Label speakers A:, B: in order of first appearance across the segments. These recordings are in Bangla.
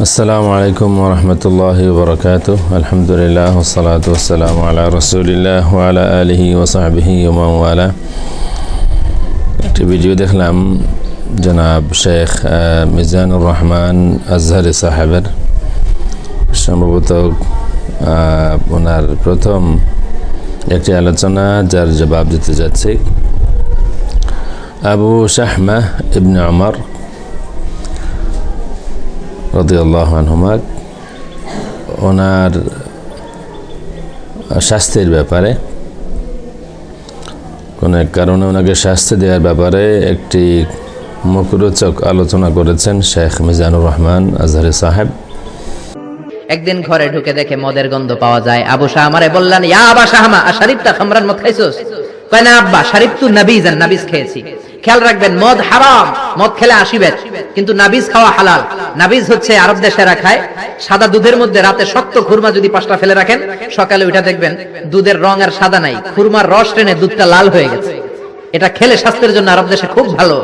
A: আসসালামু আলাইকুম রহমতুল্লাহ বরকাত আলহামদুলিল্লাহ ওসলাত ওসালাম আলা রসুলিল্লাহ আলা আলহি ওসাহাবিহি ওমাওয়ালা একটি ভিডিও দেখলাম জনাব শেখ মিজানুর রহমান আজহারি সাহেবের সম্ভবত ওনার প্রথম একটি আলোচনা যার জবাব দিতে যাচ্ছি আবু শাহমা ইবনে আমার রদিয়াল্লাহ আনহুমা, ওনার শাস্তির ব্যাপারে, কোনো এক কারণে ওনাকে শাস্তি দেওয়ার ব্যাপারে একটি মুখরোচক আলোচনা করেছেন শেখ মিজানুর রহমান আজহারি সাহেব।
B: একদিন ঘরে ঢুকে দেখে মদের গন্ধ পাওয়া যায়। আবু শাহ আমারে বললেন, ইয়া আবা শাহমা আর শরীফটা খামরান মদ খাইছোস? কয় না, আব্বা নাবিজ খেয়েছি। খেয়াল রাখবেন, মদ হারাম, মদ খেলে কিন্তু নাবিজ খাওয়া হালাল। নাবিজ হচ্ছে আরব দেশেরা খায়, সাদা দুধের মধ্যে রাতে শক্ত খুরমা যদি পাঁচটা ফেলে রাখেন, সকালে ওইটা দেখবেন, দুধের রং আর সাদা নাই, খুরমার রস টেনে দুধটা লাল হয়ে গেছে। এটা খেলে স্বাস্থ্যের জন্য আরব দেশে খুব ভালো।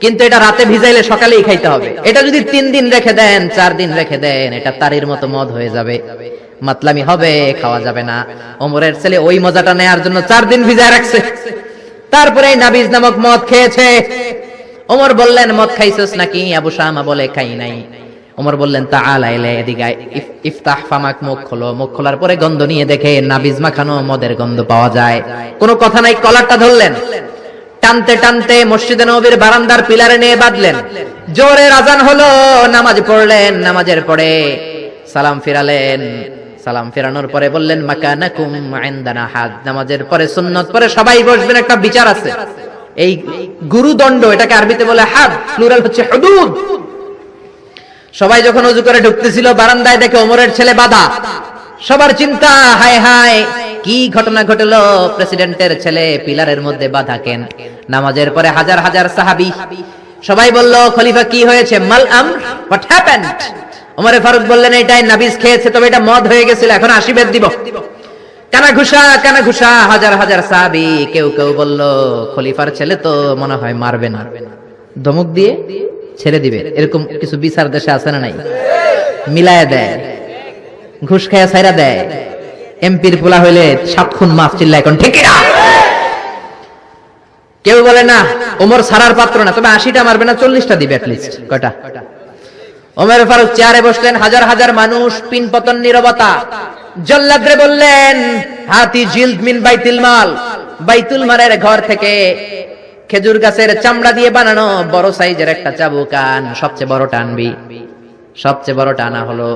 B: কিন্তু এটা রাতে ভিজাইলে সকালেই খাইতে হবে। এটা যদি তিন দিন রেখে দেন, চার দিন রেখে দেন, এটা তারির মতো মদ হয়ে যাবে। মাতলামি হবে, খাওয়া যাবে না। ওমরের ছেলে ওই মজাটা নেয়ার জন্য চার দিন ভিজায় রাখছে। তারপরে নাবিজ নামক মদ খেয়েছে। ওমর বললেন, মদ খাইছস নাকি? আবু শামা বলে, খাই নাই। ওমর বললেন তা আলাইলে এদিকে ইফতাহ ফামাক মুখ খোলো। মুখ খোলার পরে গন্ধ নিয়ে দেখে নাবিজ মাখানো মদের গন্ধ পাওয়া যায়। কোনো কথা নাই, কলারটা ধরলেন। টানতে টানতে মসজিদে নবীর বারান্দার পিলারে নিয়ে বাঁধলেন। জোরে আজান হলো, নামাজ পড়লেন, নামাজের পরে সালাম ফিরালেন। সালাম ফেরানোর পরে বললেন, মাকানাকুম ইনদানা হাদ। নামাজের পরে, সুন্নত পরে সবাই বসবেন, একটা বিচার আছে। এই গুরুদণ্ড, এটাকে আরবিতে বলে হাদ প্লুরাল হচ্ছে হুদুদ। সবাই যখন অজু করে ঢুকতেছিল, বারান্দায় দেখে ওমরের ছেলে বাধা। সবার চিন্তা, হায় হায় কি ঘটনা ঘটলো? প্রেসিডেন্টের ছেলে পিলারের মধ্যে বাধা কেন? নামাজের পরে হাজার হাজার সাহাবি সবাই বলল, খলিফা কি হয়েছে? মাল আম হোয়াট হ্যাপেন্ড ওমরে ফারুক বললেন, এটাই নাবিজ খেয়েছে, তবে এটা মদ হয়ে গেছিল, এখন আশীর্বাদ দিব। কানা ঘুষা কানা ঘুষা, হাজার হাজার সাহাবি কেউ কেউ বলল, খলিফার ছেলে তো মনে হয় মারবে না। ধমক দিয়ে ছেড়ে দিবে। এরকম কিছু বিচার দেশে আছে না নাই? মিলায় দেয়। ঘুষ খায়া ছাইরা দেয়। এমপির পোলা হইলে সাত খুন মাফ চিল্লা এখন ঠিক না কেউ বলে না, ওমর সারার পাত্র না, তবে আশিটা মারবে না, চল্লিশটা দিবে অ্যাটলিস্ট কয়টা? ওমর ফারুক চেয়ারে বসলেন, হাজার হাজার মানুষ, পিন পতন নীরবতা। জল্লাদরে বললেন, হাতি জিলদ মিন বাইতুল মাল। বাইতুল মালের ঘর থেকে খেজুর গাছের চামড়া দিয়ে বানানো বড় সাইজের একটা চাবুক আন, সবচেয়ে বড় টানবি। সবচেয়ে বড় টানা হলো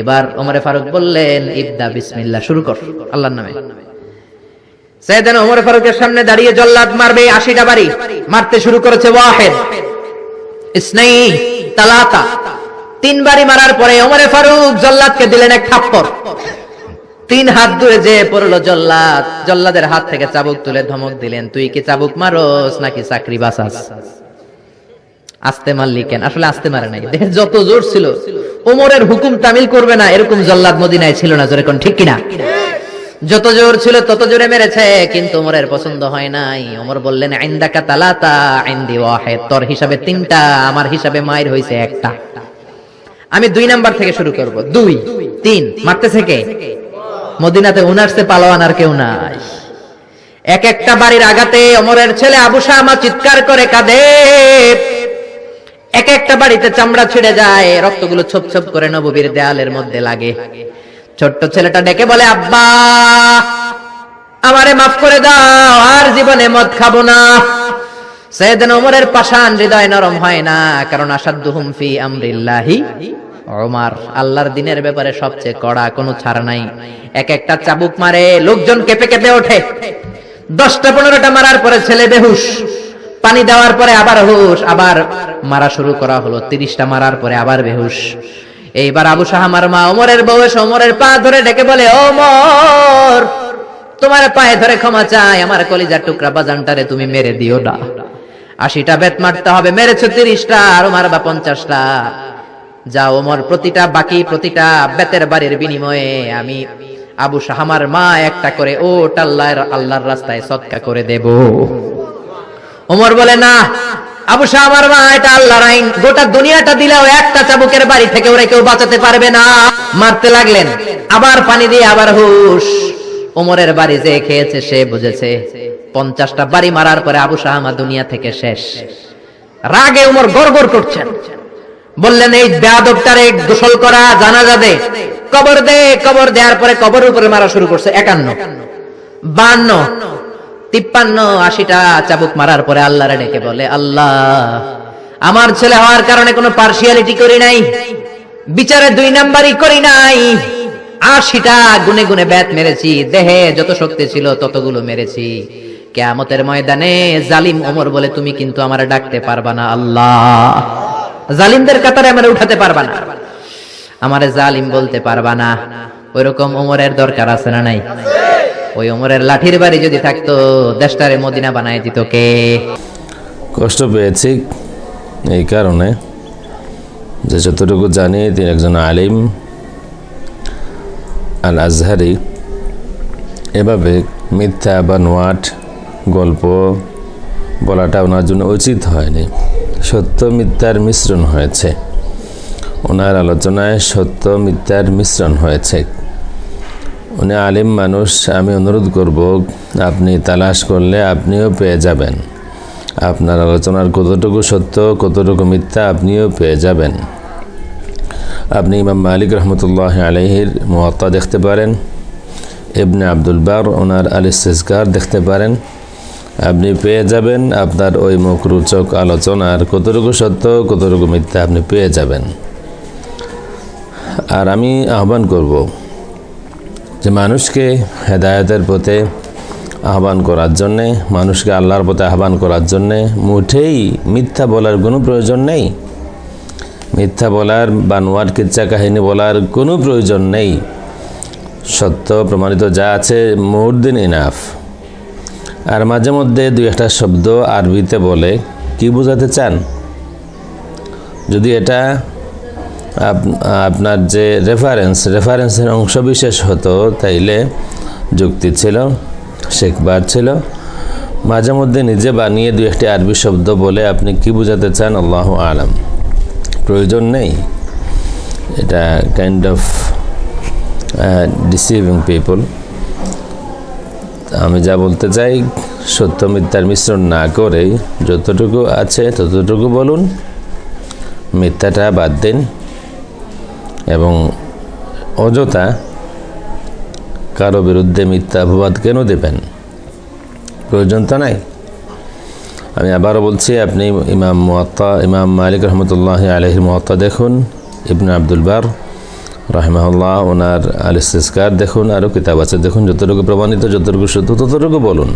B: এবার ওমরে ফারুক বললেন, ইবদা বিসমিল্লাহ, শুরু কর আল্লাহর নামে। সেদিন ওমর ফারুকের সামনে দাঁড়িয়ে জল্লাদ মারবে আশিটা বাড়ি, মারতে শুরু করেছে ওয়াহেদ ইসনাই তালাতা। তিন বাড়ি মারার পরে ওমরে ফারুক জল্লাদকে দিলেন এক থাপ্পড়। তিন হাত দূরে যে পড়ল জল্লাদ, জল্লাদের হাত থেকে চাবুক তুলে ধমক দিলেন, তুই কি চাবুক মারোস নাকি চাকরি বাসাস আস্তে মারলি কেন আসলে আস্তে মারে নাই। দেখে যত জোর ছিল, ওমরের হুকুম তামিল করবে না, এরকম জল্লাদ মদিনায় ছিল না, জোরে ঠিক কিনা? যত জোর ছিল, তত জোরে মেরেছে, কিন্তু ওমরের পছন্দ হয় নাই। ওমর বললেন, আইন্দাকা তালাতা, আইন্দি ওয়াহেদ। তোর হিসাবে তিনটা, আমার হিসাবে মায়ের হইছে একটা। আমি দুই নাম্বার থেকে শুরু করব। দুই, তিন মারতে থেকে মদিনাতে উনারসে পালোয়ান আর কেউ নাই। এক একটা বাড়ির আগাতে অমরের ছেলে আবু শামা চিৎকার করে কাঁদে। এক একটা বাড়িতে চামড়া ছিঁড়ে যায়, রক্তগুলো ছোপ ছোপ করে নববীর দেয়ালের মধ্যে লাগে। ছোট্ট ছেলেটা ডেকে বলে, আব্বা, আমারে মাফ করে দাও, আর জীবনে মদ খাব না। ওমরের পাষাণ হৃদয় নরম হয় না, কারণ আসাদুহুম আমরিল্লাহি আল্লাহর দিনের ব্যাপারে সবচেয়ে কড়া কোনো ছাড় নাই। এক একটা চাবুক মারে, লোকজন কেঁপে কেঁপে ওঠে। দশটা পনেরোটা মারার পরে ছেলে বেহুশ। পানি দেওয়ার পরে আবার হুশ, আবার মারা শুরু করা হলো। তিরিশটা মারার পরে আবার বেহুশ। এইবার আবু সাহামার মা ওমরের বউস ওমরের পা ধরে ডেকে বলে, ওমর, তোমার পায়ে ধরে ক্ষমা চাই, আমার কলিজার টুকরা বাজানটারে তুমি মেরে দিও না। আশিটা বেত মারতে হবে, মেরেছো তিরিশটা, আরও মারবা পঞ্চাশটা। যা ওমর, প্রতিটা বাকি, প্রতিটা বেতের বাড়ির বিনিময়ে আমি আবু সাহামার মা একটা করে ও আল্লাহর আল্লাহর রাস্তায় সৎকা করে দেব। ওমর বলে, না, আবু শাহ আমার মা, এটা আল্লাহর আইন। গোটা দুনিয়াটা দিলেও একটা চাবুকের বাড়ি থেকে ওরা কেউ বাঁচাতে পারবে না। মারতে লাগলেন। আবার পানি দিয়ে আবার হুশ। ওমরের বাড়ি যে খেয়েছে, সে বুঝেছে। পঞ্চাশটা বাড়ি মারার পরে আবু শাহ আমার দুনিয়া থেকে শেষ। রাগে উমর গড়গড় করছেন। বললেন, এই বেয়াদবটারে গোসল করা, জানাজা দে। কবর দে, কবর দেওয়ার পরে কবর উপরে মারা শুরু করছে একান্ন। বান্ন। তিপ্পান্ন আশিটা চাবুক মারার পরে আল্লাহরে ডেকে বলে, আল্লাহ, আমার ছেলে হওয়ার কারণে কোনো পার্সিয়ালিটি করি নাই, বিচারে দুই নাম্বারই করি নাই, আশিটা গুনে গুনে ব্যাত মেরেছি, দেহে যত শক্তি ছিল ততগুলো মেরেছি। কেয়ামতের ময়দানে জালিম ওমর বলে, তুমি কিন্তু আমার ডাকতে পারবা না, আল্লাহ। জালিমদের কাতারে আমার উঠাতে পারবা না। আমারে জালিম বলতে পারবা না। ওইরকম ওমরের দরকার আছে না নাই? ওই ওমরের লাঠির বাড়ি যদি থাকতো, দেশটারে মদিনা বানাই দিত কে?
A: কষ্ট পেয়েছি এই কারণে যে যতটুকু জানি, তিনি একজন আলিম আল আজহারি এভাবে মিথ্যা বা নোয়াট গল্প বলাটা ওনার জন্য উচিত হয়নি। সত্য মিথ্যার মিশ্রণ হয়েছে। ওনার আলোচনায় সত্য মিথ্যার মিশ্রণ হয়েছে। উনি আলিম মানুষ, আমি অনুরোধ করব, আপনি তালাশ করলে আপনিও পেয়ে যাবেন। আপনার আলোচনার কতটুকু সত্য, কতটুকু মিথ্যা আপনিও পেয়ে যাবেন। আপনি ইমাম মালিক রহমতুল্লাহ আলহির মহাত্মা দেখতে পারেন। ইবনে আব্দুল বার ওনার আলিসেজগার দেখতে পারেন। আপনি পেয়ে যাবেন আপনার ওই মুখরোচক আলোচনার কতটুকু সত্য, কতটুকু মিথ্যা আপনি পেয়ে যাবেন। আর আমি আহ্বান করব যে মানুষকে হেদায়তের পথে আহ্বান করার জন্যে, মানুষকে আল্লাহর পথে আহ্বান করার জন্যে মুঠেই মিথ্যা বলার কোনো প্রয়োজন নেই। মিথ্যা বলার বানোয়ার কিচ্ছা কাহিনী বলার কোনো প্রয়োজন নেই। সত্য প্রমাণিত যা আছে মোর দিন ইনাফ আর মাঝে মধ্যে দুই একটা শব্দ আরবিতে বলে, কি বোঝাতে চান? যদি এটা আপনার যে রেফারেন্স রেফারেন্সের অংশ বিশেষ হতো, তাইলে যুক্তি ছিল, শেখবার ছিল। মাঝে মধ্যে নিজে বানিয়ে দু একটি আরবি শব্দ বলে আপনি কি বোঝাতে চান, আল্লাহ আলাম। প্রয়োজন নেই। এটা কাইন্ড অফ ডিসিভিং পিপল আমি যা বলতে চাই, সত্য মিথ্যার মিশ্রণ না করে যতটুকু আছে ততটুকু বলুন। মিথ্যাটা বাদ দিন। এবং অযথা কারও বিরুদ্ধে মিথ্যা অপবাদ কেন দেবেন? প্রয়োজন তো নাই। আমি আবারও বলছি, আপনি ইমাম মুয়াত্তা, ইমাম মালিক রহমতুল্লাহ আলহির মুয়াত্তা দেখুন, ইবনে আব্দুল বার রাহমাহুল্লাহ, ওনার আল ইস্তিস্কার দেখুন আরও কিতাব আছে দেখুন, যতটুকু প্রমাণিত, যতটুকু সত্য ততটুকু বলুন।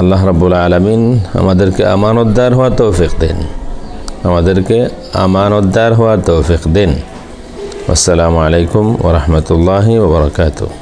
A: আল্লাহ রাব্বুল আলমিন আমাদেরকে আমানতদার হওয়ার তৌফিক দেন। আমাদেরকে আমানতদার হওয়ার তৌফিক দিন। আসসালামু আলাইকুম ওরহমতুল্লাহি ওবরাকাতুহ